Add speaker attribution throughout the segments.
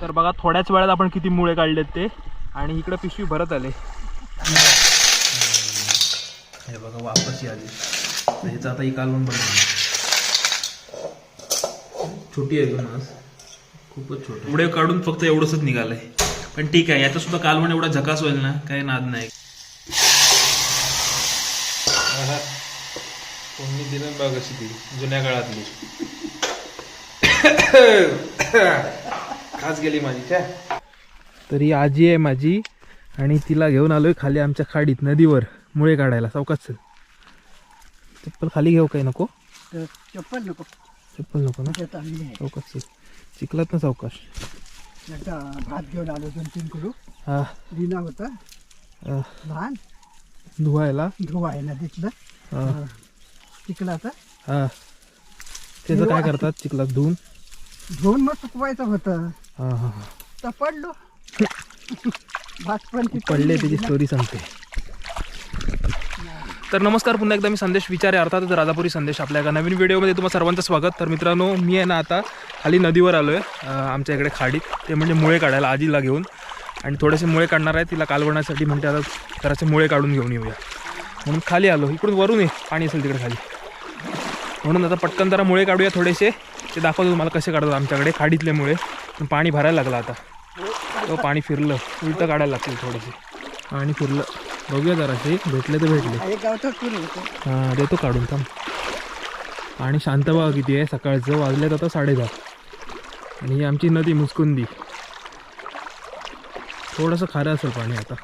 Speaker 1: तर बघा थोड्याच वेळात आपण किती मुळे काढलेत ते. आणि इकडे पिशवी भरत आले. हे बघा वापस आली तर ह्याचं आता ही कालवण बनवली छोटी आहे आज खूपच छोटी पुढे काढून फक्त एवढंच निघालंय. पण ठीक आहे याचं सुद्धा कालवण एवढा झकास होईल ना काही नाद नाही. कोणी दिलं बघ अशी ती जुन्या काळातली. खास गेली माझी काय तर ही आजी आहे माझी आणि तिला घेऊन आलोय खाली आमच्या खाडीत नदीवर मुळे काढायला सावकाश चल. चप्पल खाली घेऊ काही नको?
Speaker 2: चप्पल नको.
Speaker 1: चप्पल नको ना? सावकाश चिखलात ना सावकाश.
Speaker 2: एकदा भात घेऊन आलो दोन तीन किलो
Speaker 1: हा.
Speaker 2: होता. लहान
Speaker 1: धुवायला.
Speaker 2: धुवा आहे नदीतलं.
Speaker 1: हा.
Speaker 2: चिखलाचं
Speaker 1: हा. त्याचं काय करतात चिखलात धुवून?
Speaker 2: धुवून मग सुकवायचं होतं.
Speaker 1: हा हा हा.
Speaker 2: तर पडलो.
Speaker 1: पडले त्याची स्टोरी सांगते तर नमस्कार पुन्हा एकदा मी संदेश विचारे अर्थातच राजापुरी संदेश आपल्या एका नवीन व्हिडिओमध्ये तुम्हा सर्वांचं स्वागत. तर मित्रांनो मी आहे ना आता खाली नदीवर आलो आहे आमच्या इकडे खाडीत. ते म्हणजे मुळे काढायला आजीला घेऊन. आणि थोडेसे मुळे काढणार आहे तिला कालवण्यासाठी म्हणते आता जरासे मुळे काढून घेऊन येऊया. म्हणून खाली आलो. इकडून वरून ये पाणी असेल तिकडे खाली. म्हणून आता पटकन जरा मुळे काढूया थोडेसे. ते दाखवतो तुम्हाला कसे काढतात आमच्याकडे खाडीतले मुळे. पण पाणी भरायला लागलं आता. तो पाणी फिरलं. उलटं काढायला लागतील थोडेसे. पाणी फिरलं. बघूया जरासे. भेटले तर भेटले. हां देतो काढून थांब. आणि शांत बघा किती आहे. सकाळचं वाजल्यात आता साडेदहा. आणि ही आमची नदी मुचकुंदी थोडंसं खारं असेल पाणी आता.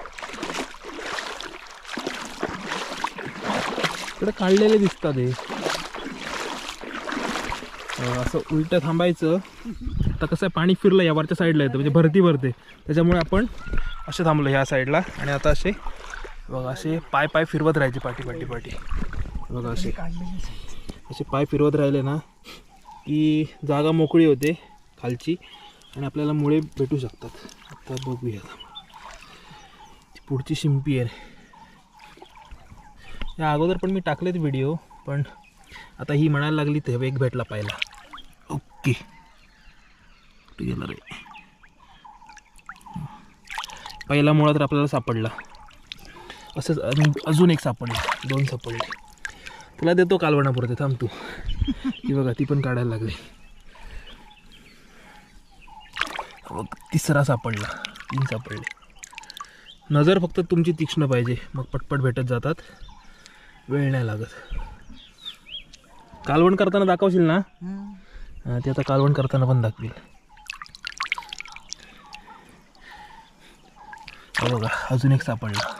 Speaker 1: इकडे काढलेले दिसतात हे. असं उलटं थांबायचं. आता कसं आहे पाणी फिरलं या वरच्या साईडला येतं म्हणजे भरती भरते. त्याच्यामुळे आपण असे थांबलो ह्या साईडला आणि आता असे बघा असे पाय पाय फिरवत राहायचे पाठी पाठी पाठी. बघा असे. असे पाय फिरवत राहिले ना की जागा मोकळी होते खालची. आणि आपल्याला मुळे भेटू शकतात. आता बघूया पुढची शिंपी आहे. या अगोदर पण मी टाकलेत व्हिडिओ पण आता ही म्हणायला लागली ते वेग भेटला पाहिला. ओके कुठे गेला रे पहिला मुळा तर आपल्याला सापडला असंच अजून अजून एक सापडले दोन सापडले तुला देतो कालवणापुरते थांब तू की बघा ती पण काढायला लागली तिसरा सापडला तीन सापडले नजर फक्त तुमची तीक्ष्ण पाहिजे मग पटपट भेटत जातात वेळ नाही लागत कालवण करताना दाखवशील ना ते आता कालवण करताना पण दाखवील. बघा अजून एक सापडला.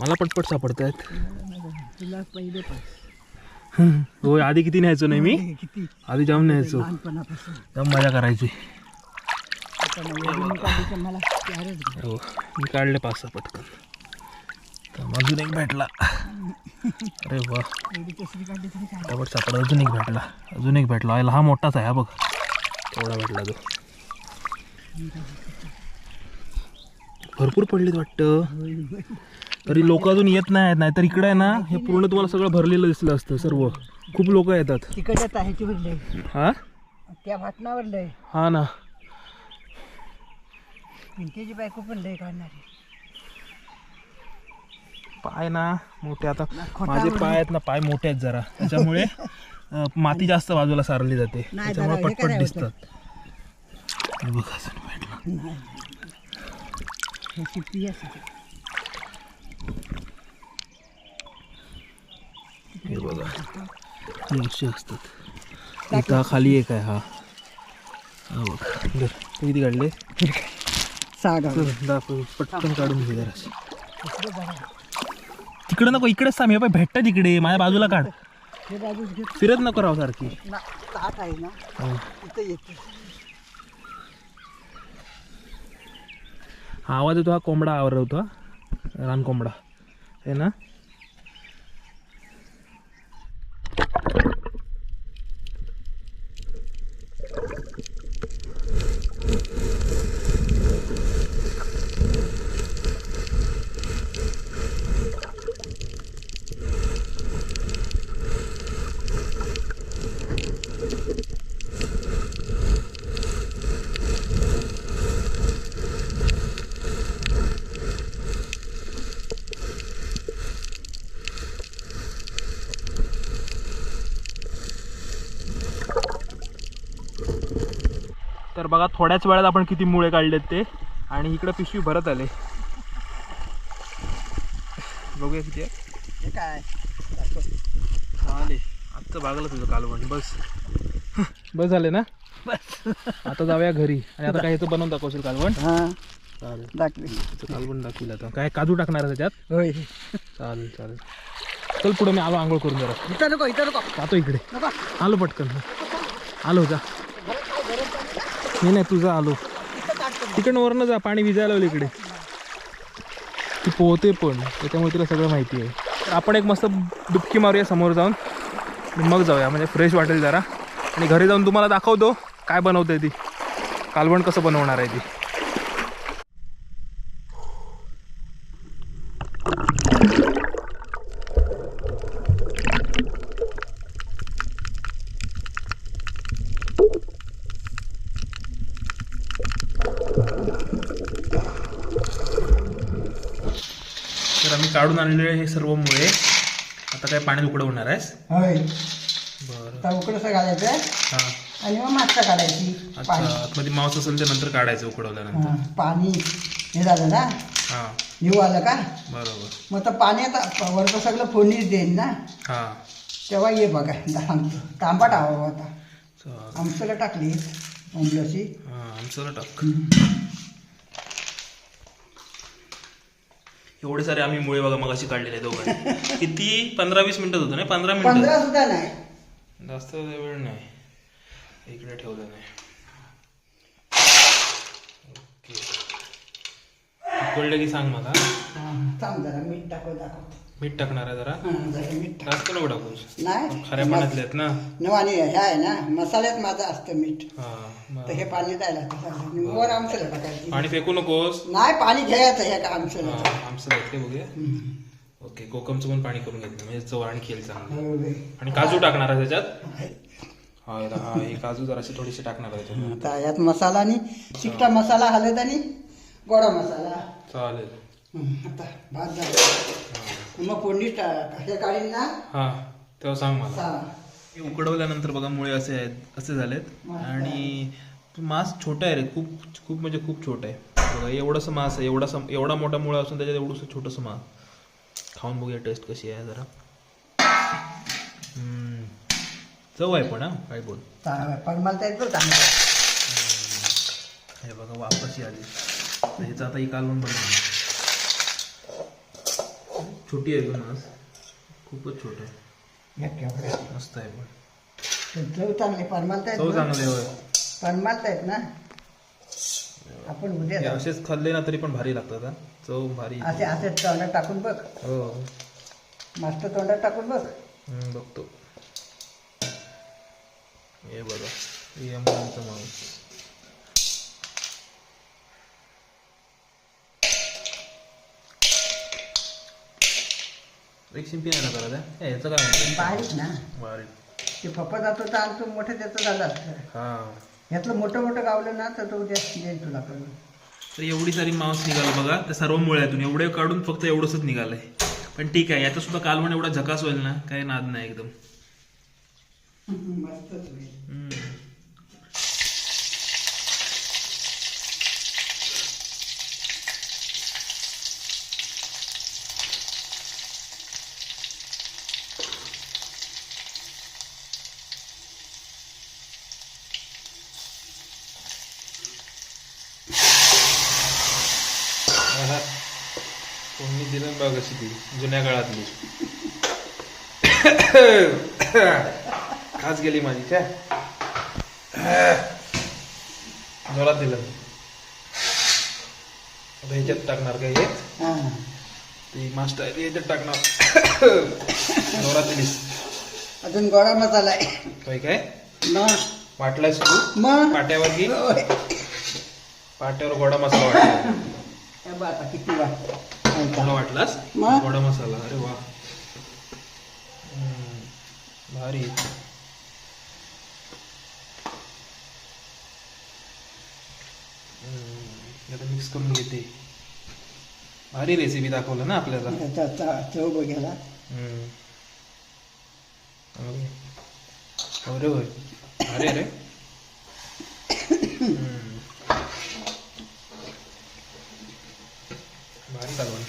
Speaker 1: मला पटपट सापडत आहेत होय आधी किती न्यायचो नाही मी?
Speaker 2: किती?
Speaker 1: आधी जाम न्यायचो. जाम मजा करायची. हो मी काढले पाच सहा पटकन. तर अजून एक भेटला. अरे वा. सापडा अजून एक भेटला. अजून एक भेटला. हा मोठाच आहे हा बघ. केवढा भेटला तो भरपूर पडलेत वाटतं. तरी लोक अजून येत नाहीत नाहीतर इकडे आहे ना हे पूर्ण तुम्हाला सगळं भरलेलं दिसलं असतं सर्व. खूप लोक येतात. हा?
Speaker 2: त्या भाटणावर लय.
Speaker 1: हा ना.
Speaker 2: पिंकेची बायको पण लय काढणारी.
Speaker 1: पाय ना मोठे आता. माझे. पाय आहेत ना पाय मोठे आहेत जरा. त्याच्यामुळे माती जास्त बाजूला सारली जाते. त्याच्यामुळे पटपट दिसतात. हे बघ असतात. इथं खाली एक आहे हा. हा बघ. धर. तू किती काढले? दाखव पटकन काढून घे जरा तिकडे नको इकडेच थांब हे पाय भेटतं तिकडे माझ्या बाजूला काढ.
Speaker 2: हे बाजूच घेत
Speaker 1: फिरत नको राव सारखी.
Speaker 2: ना ताट आहे ना
Speaker 1: हा.
Speaker 2: येते
Speaker 1: हा आवाज येतो हा कोंबडा आवरवतो हा रान कोंबडा. आहे ना तर बघा थोड्याच वेळात आपण किती मुळे काढलेत ते. आणि इकडे पिशवी भरत आले. बघूया किती आहे.
Speaker 2: काय?
Speaker 1: आले. आजचं भागलं तुझं कालवण. बस. बस झाले ना?
Speaker 2: बस.
Speaker 1: आता जाऊया घरी. आणि आता काय ह्याचं बनवून दाखवशील कालवण?
Speaker 2: हा.
Speaker 1: चालेल. कालवण दाखवील आता. काय काजू टाकणार आहे त्याच्यात?
Speaker 2: होय.
Speaker 1: चालेल चालेल. चल पुढे मी आलो आंघोळ करून जरा.
Speaker 2: इथं नको इथं नको.
Speaker 1: जातो इकडे. आलो पटकन. आलो जा. नाही नाही तुझा आलो. तिकडनं वरनं जा पाणी विजायला लावलं इकडे. ती पोहते पण त्याच्यामुळे तुला सगळं माहिती आहे. आपण एक मस्त डुबकी मारूया समोर जाऊन. मग जाऊया म्हणजे फ्रेश वाटेल जरा. आणि घरी जाऊन तुम्हाला दाखवतो काय बनवते ती. कालवण कसं बनवणार आहे ती. काढून आणलेले हे सर्व मुळे आता काय पाण्यात उकडवणार आहेस?
Speaker 2: होय.
Speaker 1: बरं.
Speaker 2: आता उकडसं घालायचं
Speaker 1: हां.
Speaker 2: आणि मग मागचं काढायची
Speaker 1: अच्छा.
Speaker 2: पाणी.
Speaker 1: आतमध्ये मांस असेल ते नंतर काढायचं उकडवल्यानंतर.
Speaker 2: हा, पाणी हे झालं ना?
Speaker 1: हां.
Speaker 2: येऊ आलं का?
Speaker 1: बरोबर.
Speaker 2: मग तर पाण्यात वरचं सगळं फोडणीच देईन ना?
Speaker 1: हां.
Speaker 2: तेव्हा ये बघा सांगतो तांबा टाकावं आता.
Speaker 1: चालेल
Speaker 2: आमच्याला टाकली
Speaker 1: हां चला टाक. एवढे सारे आम्ही मुळे बघा मग अशी काढलेले दोघांनी. किती? पंधरा वीस मिनिटात होतं नाही पंधरा मिनिटं.
Speaker 2: पंधरा सुद्धा नाही.
Speaker 1: जास्त वेळ नाही. इकडे ठेवलं नाही. ओके. उकळलं की सांग मला.
Speaker 2: हा, थांब जरा मीठ टाकू दाखवतो.
Speaker 1: मीठ टाकणार आहे जरा.
Speaker 2: जरा मीठ
Speaker 1: जास्त नको टाकून
Speaker 2: नाही
Speaker 1: खऱ्या पाण्यातले आहेत ना.
Speaker 2: आणि हे आहे ना मसाल्यात माझं असतं मीठ.
Speaker 1: हा
Speaker 2: तर. हे पाणी द्यायला. वर आमचं टाकायची.
Speaker 1: पाणी फेकू नकोस.
Speaker 2: नाही पाणी घ्यायचं हे का आमचं
Speaker 1: आमचं घेतले बघूया. ओके कोकमचं पण पाणी करून घेतलं म्हणजे चव आणि खेळ चांगलं. आणि काजू टाकणार आहे त्याच्यात? हा काजू जराशी थोडीशी टाकणार आहे
Speaker 2: आता यात मसाला आणि चिकटा मसाला हलत आणि गोडा मसाला.
Speaker 1: चालेल.
Speaker 2: आता भात झाला. मग फोडणी हे काढीन ना
Speaker 1: हा तेव्हा सांग मला. हे उकडवल्यानंतर बघा मुळे असे आहेत असे झालेत. आणि मांस छोटा आहे रे खूप खूप म्हणजे खूप छोटा. आहे बघा एवढंसं मांस आहे एवढा सम एवढा मोठा मुळा असून त्याच्यात एवढंसं छोटंसं मांस खाऊन बघूया टेस्ट कशी आहे जरा. हम्म. चव आहे पण हा काय बोल.
Speaker 2: पण मला तर येतो चांगलं
Speaker 1: हे बघा वापस आली तर ह्याचं आता ही कालवण बनवणार छोटी आहे गं मांस खूपच छोट आहे. मस्त आहे पण.
Speaker 2: चव चांगली परमालता
Speaker 1: चव
Speaker 2: आहेत
Speaker 1: चांगली आहे होय.
Speaker 2: परमालता आहेत ना? आपण उद्या
Speaker 1: हे
Speaker 2: जाऊ.
Speaker 1: असेच खाल्ले ना तरी पण भारी लागतात हा. चव भारी.
Speaker 2: असे असे तोंडात टाकून बघ.
Speaker 1: हो.
Speaker 2: मस्त तोंडात टाकून बघ.
Speaker 1: हम्म, बघतो. हे बघा. हे मुलांचं एक शिंपी नाही ना त्या याचं काय म्हणतात?
Speaker 2: बारीक ना.
Speaker 1: बारीक.
Speaker 2: ते पप्पा जातो तर आमचं मोठं त्याचं झालं असतं.
Speaker 1: हा.
Speaker 2: यातलं मोठं मोठं गावलं ना तर तो उद्या देईल तुला करून
Speaker 1: तर एवढी सारी मांस निघालं बघा. त्या सर्व मुळ्यातून एवढे काढून फक्त एवढंच निघालंय. पण ठीक आहे याचा सुद्धा कालवण एवढा झकास होईल ना काही नाद नाही एकदम.
Speaker 2: मस्तच होईल.
Speaker 1: हम्म. आहा. कोणी दिलं बघ अशी ती जुन्या काळातली. खास गेली माझी काय जोरात दिलं. आता ह्याच्यात टाकणार काय हे. ती मास्टर याच्यात टाकणार. जोरात दिलीस.
Speaker 2: अजून गोडा मसाला आहे
Speaker 1: काय काय?
Speaker 2: मग
Speaker 1: वाटलायस तू? पाट्यावर की. पाट्यावर गोडा मसाला वाटला.
Speaker 2: किती वाट
Speaker 1: मसाला वाटलास?
Speaker 2: मग?
Speaker 1: गोडा मसाला. अरे वा. हम्म, भारी. आता मिक्स करून घेते. भारी रेसिपी दाखवलं ना आपल्याला.
Speaker 2: आता आता चव बघायला.
Speaker 1: हम्म. ओके. होय अरे अरे भारी चालवण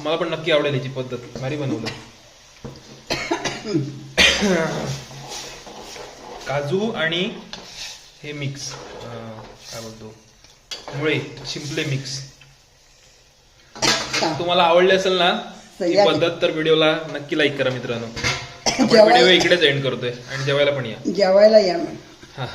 Speaker 1: तुम्हाला पण नक्की आवडेल याची पद्धत. भारी बनवलं. काजू आणि हे मिक्स काय बोलतो? मुळे शिंपले मिक्स तुम्हाला आवडले असेल ना ही पद्धत तर व्हिडिओला नक्की लाईक करा मित्रांनो. व्हिडिओ इकडेच एंड करतोय. आणि जेवायला पण या.
Speaker 2: जेवायला या
Speaker 1: हा.